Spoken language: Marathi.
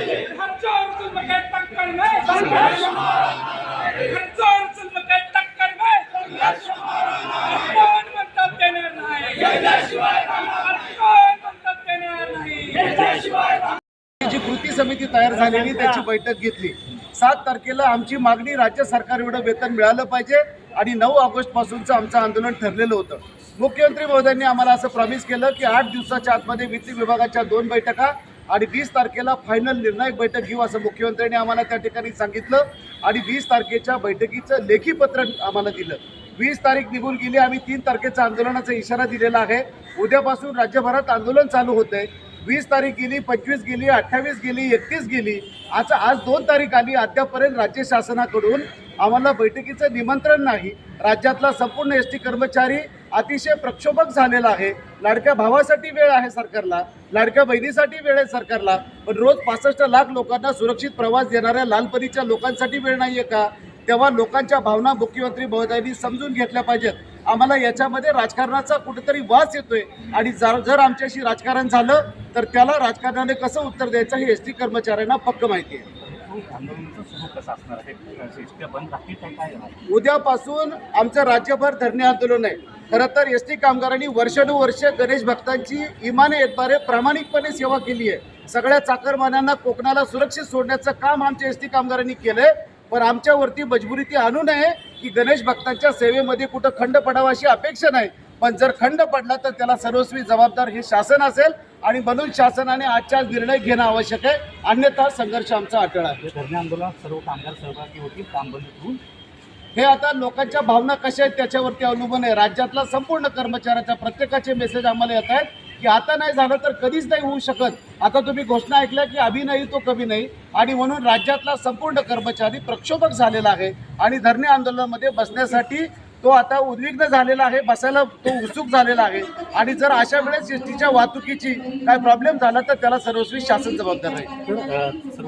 हजारों जुल्म के टक्कर में संघर्ष हजारों जुल्म के टक्कर में कौन म्हणतात देणार नाही. कौन म्हणतात देणार नाही. जी कृती समिती तयार झालेली त्याची बैठक घेतली. सात तारखेला आमची मागणी राज्य सरकार एवढं वेतन मिळालं पाहिजे आणि नऊ ऑगस्ट पासूनचं आमचं आंदोलन ठरलेलं होतं. मुख्यमंत्री महोदयांनी आम्हाला असं प्रॉमिस केलं की आठ दिवसाच्या आतमध्ये वित्त विभागाच्या दोन बैठका आणि वीस तारखेला फायनल निर्णायक बैठक घेऊ असं मुख्यमंत्र्यांनी आम्हाला त्या ठिकाणी सांगितलं. आणि वीस तारखेच्या बैठकीचं लेखी पत्र आम्हाला दिलं. वीस तारीख निघून गेली आम्ही तीन तारखेचा आंदोलनाचा इशारा दिलेला आहे. उद्यापासून राज्यभरात आंदोलन चालू होतंय. वीस तारीख गेली पंचवीस गेली अठ्ठावीस गेली एकतीस गेली. आता आज दोन तारीख आली अद्यापर्यंत राज्य शासनाकडून आम्हाला बैठकीचं निमंत्रण नाही. राज्यातला संपूर्ण एस टी कर्मचारी अतिशय प्रक्षोभक झालेला आहे. लाडक्या भावासाठी वेळ आहे सरकारला लाडक्या बहिणीसाठी वेळ आहे सरकारला पण रोज पासष्ट लाख लोकांना सुरक्षित प्रवास देणाऱ्या लालपरीच्या लोकांसाठी वेळ नाही आहे का? तेव्हा लोकांच्या भावना मुख्यमंत्री महोदयांनी समजून घेतल्या पाहिजेत. आम्हाला याच्यामध्ये राजकारणाचा कुठेतरी वास येतोय. आणि जर जर आमच्याशी राजकारण झालं तर त्याला राजकारणाने कसं उत्तर द्यायचं हे एस टी कर्मचाऱ्यांना पक्क माहिती आहे. उद्यापासून आमचं राज्यभर धरणे आंदोलन आहे. खरं तर एस टी कामगारांनी वर्षानुवर्ष गणेश भक्तांची इमाने येतबारे प्रामाणिकपणे सेवा केली आहे. सगळ्या चाकरमान्यांना कोकणाला सुरक्षित सोडण्याचं काम आमच्या एस टी कामगारांनी केलंय. पण आमच्यावरती मजबुरी ती आणू नये की गणेश भक्तांच्या सेवेमध्ये कुठं खंड पडावा अशी अपेक्षा नाही. पण जर खंड पडला तर त्याला सर्वस्वी जबाबदार हे शासन असेल आणि म्हणून शासनाने आजच्या आज निर्णय घेणं आवश्यक आहे. अन्यथा संघर्ष आमचा अटळ आहे. धरणे आंदोलनात सर्व कामगार सहभागी होतील काम बंद करून? हे आता लोकांच्या भावना कशा आहेत त्याच्यावरती अवलंबून आहे. राज्यातला संपूर्ण कर्मचाऱ्याचा प्रत्येकाचे मेसेज आम्हाला येत आहेत की आता नाही झालं तर कधीच नाही होऊ शकत. आता तुम्ही घोषणा ऐकल्या की अभि नाही तो कमी नाही. आणि म्हणून राज्यातला संपूर्ण कर्मचारी प्रक्षोभक झालेला आहे. आणि धरणे आंदोलनामध्ये बसण्यासाठी तो आता उद्विग्न झालेला आहे बसायला तो उत्सुक झालेला आहे. आणि जर अशा वेळेस एस टीच्या वाहतुकीची काय प्रॉब्लेम झाला तर त्याला सर्वस्वी शासन जबाबदार आहे